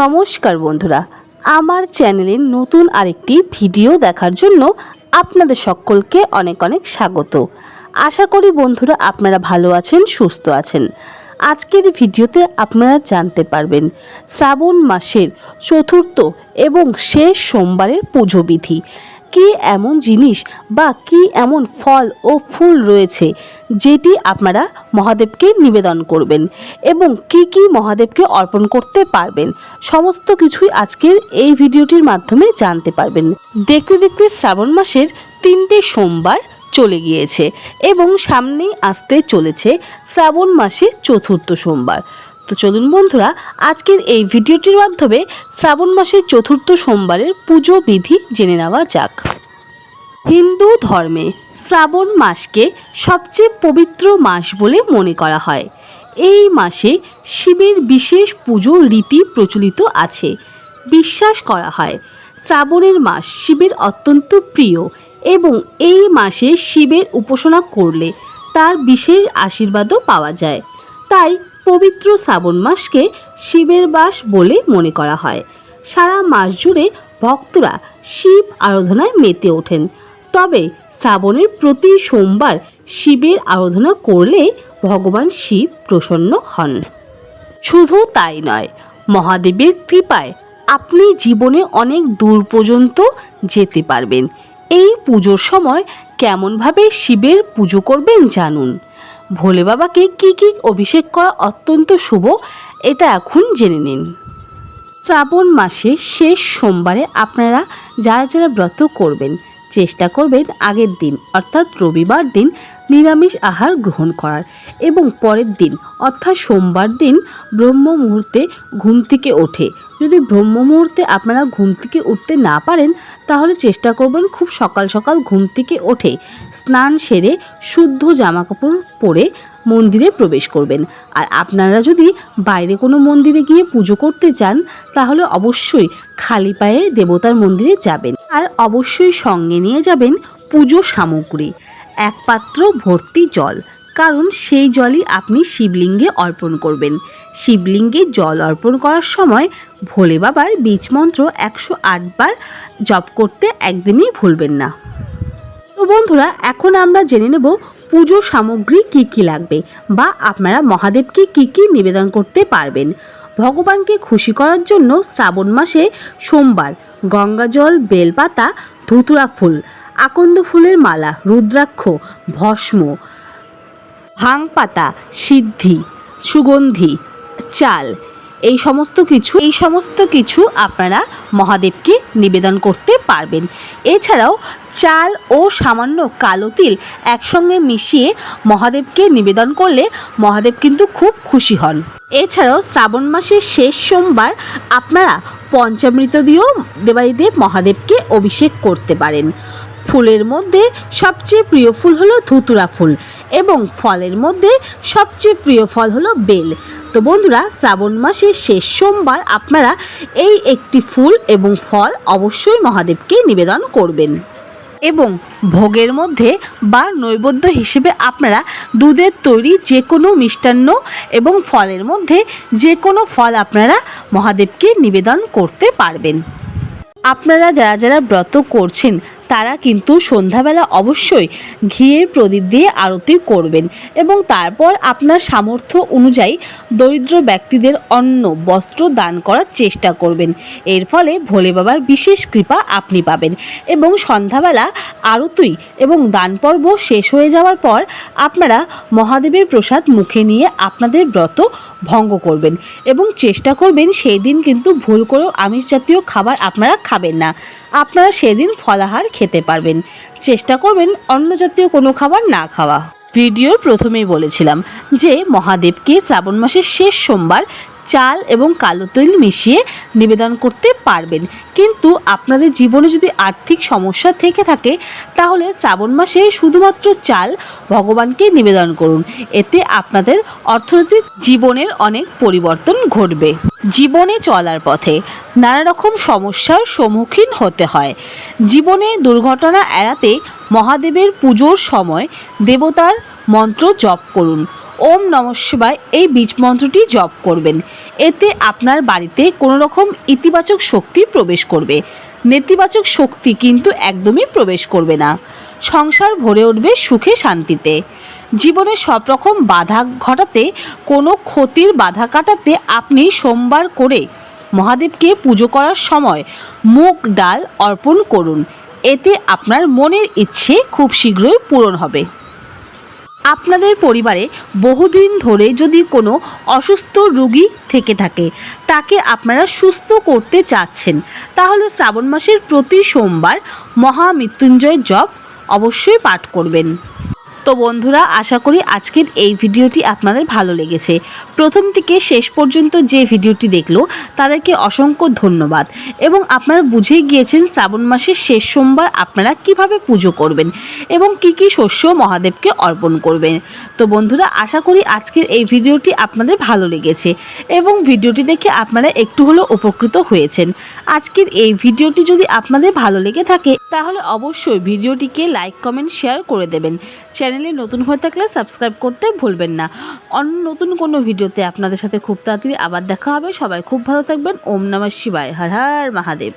নমস্কার বন্ধুরা, আমার চ্যানেলের নতুন আরেকটি ভিডিও দেখার জন্য আপনাদের সকলকে অনেক অনেক স্বাগত। আশা করি বন্ধুরা আপনারা ভালো আছেন, সুস্থ আছেন। আজকের ভিডিওতে আপনারা জানতে পারবেন শ্রাবণ মাসের চতুর্থ এবং শেষ সোমবারের পুজো বিধি। কি এমন জিনিস বা কি এমন ফল ও ফুল রয়েছে যেটি আপনারা মহাদেবকে নিবেদন করবেন এবং কি কি মহাদেবকে অর্পণ করতে পারবেন সমস্ত কিছুই আজকের এই ভিডিওটির মাধ্যমে জানতে পারবেন। দেখতে দেখতে শ্রাবণ মাসের তিনটে সোমবার চলে গিয়েছে এবং সামনেই আসতে চলেছে শ্রাবণ মাসের চতুর্থ সোমবার। তো চলুন বন্ধুরা, আজকের এই ভিডিওটির মাধ্যমে শ্রাবণ মাসের চতুর্থ সোমবারের পুজো বিধি জেনে নেওয়া যাক। হিন্দু ধর্মে শ্রাবণ মাসকে সবচেয়ে পবিত্র মাস বলে মনে করা হয়। এই মাসে শিবের বিশেষ পুজো রীতি প্রচলিত আছে। বিশ্বাস করা হয়, শ্রাবণের মাস শিবের অত্যন্ত প্রিয় এবং এই মাসে শিবের উপাসনা করলে তার বিশেষ আশীর্বাদও পাওয়া যায়। তাই পবিত্র শ্রাবণ মাসকে শিবের বাস বলে মনে করা হয়। সারা মাস জুড়ে ভক্তরা শিব আরাধনায় মেতে ওঠেন। তবে শ্রাবণের প্রতি সোমবার শিবের আরাধনা করলে ভগবান শিব প্রসন্ন হন। শুধু তাই নয়, মহাদেবের কৃপায় আপনি জীবনে অনেক দূর পর্যন্ত যেতে পারবেন। এই পুজোর সময় কেমনভাবে শিবের পুজো করবেন জানুন। ভোলে বাবাকে কী কী অভিষেক করা অত্যন্ত শুভ, এটা এখন জেনে নিন। শ্রাবণ মাসে শেষ সোমবারে আপনারা যারা যারা ব্রত করবেন চেষ্টা করবেন আগের দিন, অর্থাৎ রবিবার দিন নিরামিষ আহার গ্রহণ করার এবং পরের দিন, অর্থাৎ সোমবার দিন ব্রহ্ম মুহূর্তে ঘুম থেকে ওঠে। যদি ব্রহ্ম মুহূর্তে আপনারা ঘুম থেকে উঠতে না পারেন, তাহলে চেষ্টা করবেন খুব সকাল সকাল ঘুম থেকে ওঠে, স্নান সেরে শুদ্ধ জামাকাপড় পরে মন্দিরে প্রবেশ করবেন। আর আপনারা যদি বাইরে কোনো মন্দিরে গিয়ে পুজো করতে চান, তাহলে অবশ্যই খালি পায়ে দেবতার মন্দিরে যাবেন। আর অবশ্যই সঙ্গে নিয়ে যাবেন পুজো সামগ্রী এক পাত্র ভর্তি জল। কারণ সেই জলই আপনি শিবলিঙ্গে অর্পণ করবেন। শিবলিঙ্গে জল অর্পণ করার সময় ভোলে বাবার বীজ মন্ত্র একশো আটবার জপ করতে একদমই ভুলবেন না। তো বন্ধুরা, এখন আমরা জেনে নেব পুজো সামগ্রী কি কি লাগবে বা আপনারা মহাদেবকে কি কি নিবেদন করতে পারবেন? ভগবানকে খুশি করার জন্য শ্রাবণ মাসে সোমবার গঙ্গাজল বেলপাতা, ধুতুরা ফুল, আকন্দ ফুলের মালা, রুদ্রাক্ষ, ভস্ম ভাং পাতা সিদ্ধি, সুগন্ধি, চাল এই সমস্ত কিছু, এই সমস্ত কিছু আপনারা মহাদেবকে নিবেদন করতে পারবেন। এছাড়াও চাল ও সামান্য কালো তিল একসঙ্গে মিশিয়ে মহাদেবকে নিবেদন করলে মহাদেব কিন্তু খুব খুশি হন। এছাড়াও শ্রাবণ মাসের শেষ সোমবার আপনারা পঞ্চামৃত দিয়েও দেবাদিদেব মহাদেবকে অভিষেক করতে পারেন। ফুলের মধ্যে সবচেয়ে প্রিয় ফুল হলো ধুতুরা ফুল এবং ফলের মধ্যে সবচেয়ে প্রিয় ফল হলো বেল। তো বন্ধুরা, শ্রাবণ মাসের শেষ সোমবার আপনারা এই একটি ফুল এবং ফল অবশ্যই মহাদেবকে নিবেদন করবেন। এবং ভোগের মধ্যে বা নৈবেদ্য হিসেবে আপনারা দুধের তৈরি যে কোনো মিষ্টান্ন এবং ফলের মধ্যে যে কোনো ফল আপনারা মহাদেবকে নিবেদন করতে পারবেন। আপনারা যারা যারা ব্রত করছেন তারা কিন্তু সন্ধ্যাবেলা অবশ্যই ঘিয়ের প্রদীপ দিয়ে আরতি করবেন এবং তারপর আপনার সামর্থ্য অনুযায়ী দরিদ্র ব্যক্তিদের অন্ন, বস্ত্র দান করার চেষ্টা করবেন। এর ফলে ভোলে বাবার বিশেষ কৃপা আপনি পাবেন এবং সন্ধ্যাবেলা আরতি এবং দান পর্ব শেষ হয়ে যাওয়ার পর আপনারা মহাদেবের প্রসাদ মুখে নিয়ে আপনাদের ব্রত ভঙ্গ করবেন এবং চেষ্টা করবেন সেই দিন কিন্তু ভুল করেও আমিষ জাতীয় খাবার আপনারা খাবেন না। আপনারা সেদিন ফলাহার খেতে পারবেন। চেষ্টা করবেন অন্য জাতীয় কোনো খাবার না খাওয়া। ভিডিওর প্রথমেই বলেছিলাম যে মহাদেবকে শ্রাবণ মাসের শেষ সোমবার চাল এবং কালো তেল মিশিয়ে নিবেদন করতে পারবেন। কিন্তু আপনাদের জীবনে যদি আর্থিক সমস্যা থেকে থাকে, তাহলে শ্রাবণ মাসে শুধুমাত্র চাল ভগবানকে নিবেদন করুন। এতে আপনাদের অর্থনৈতিক জীবনের অনেক পরিবর্তন ঘটবে। জীবনে চলার পথে নানা রকম সমস্যার সম্মুখীন হতে হয়। জীবনে দুর্ঘটনা এড়াতে মহাদেবের পুজোর সময় দেবতার মন্ত্র জপ করুন। ওম নম শিবায় এই বীজ মন্ত্রটি জপ করবেন। এতে আপনার বাড়িতে কোনো রকম ইতিবাচক শক্তি প্রবেশ করবে। নেতিবাচক শক্তি কিন্তু একদমই প্রবেশ করবে না। সংসার ভরে উঠবে সুখে শান্তিতে। জীবনে সব রকম বাধা ঘটাতে, কোনো ক্ষতির বাধা কাটাতে আপনি সোমবার করে মহাদেবকে পুজো করার সময় মুগ ডাল অর্পণ করুন। এতে আপনার মনের ইচ্ছে খুব শীঘ্রই পূরণ হবে। আপনাদের পরিবারে বহুদিন ধরে যদি কোনো অসুস্থ রুগী থেকে থাকে, তাকে আপনারা সুস্থ করতে চাচ্ছেন, তাহলে শ্রাবণ মাসের প্রতি সোমবার মহামৃত্যুঞ্জয় জপ অবশ্যই পাঠ করবেন। তো বন্ধুরা, আশা করি আজকের এই ভিডিওটি আপনাদের ভালো লেগেছে। প্রথম থেকে শেষ পর্যন্ত যে ভিডিওটি দেখল, তাদেরকে অসংখ্য ধন্যবাদ। এবং আপনারা বুঝেই গিয়েছেন শ্রাবণ মাসের শেষ সোমবার আপনারা কীভাবে পুজো করবেন এবং কি কি শস্য মহাদেবকে অর্পণ করবেন। তো বন্ধুরা, আশা করি আজকের এই ভিডিওটি আপনাদের ভালো লেগেছে এবং ভিডিওটি দেখে আপনারা একটু হলেও উপকৃত হয়েছেন। আজকের এই ভিডিওটি যদি আপনাদের ভালো লেগে থাকে, তাহলে অবশ্যই ভিডিওটিকে লাইক, কমেন্ট, শেয়ার করে দেবেন। চ্যানেলে নতুন হয়ে থাকলে সাবস্ক্রাইব করতে ভুলবেন না। অন্য নতুন কোনো ভিডিওতে আপনাদের সাথে খুব তাড়াতাড়ি আবার দেখা হবে। সবাই খুব ভালো থাকবেন। ওম নমঃ শিবায়। হর হর মহাদেব।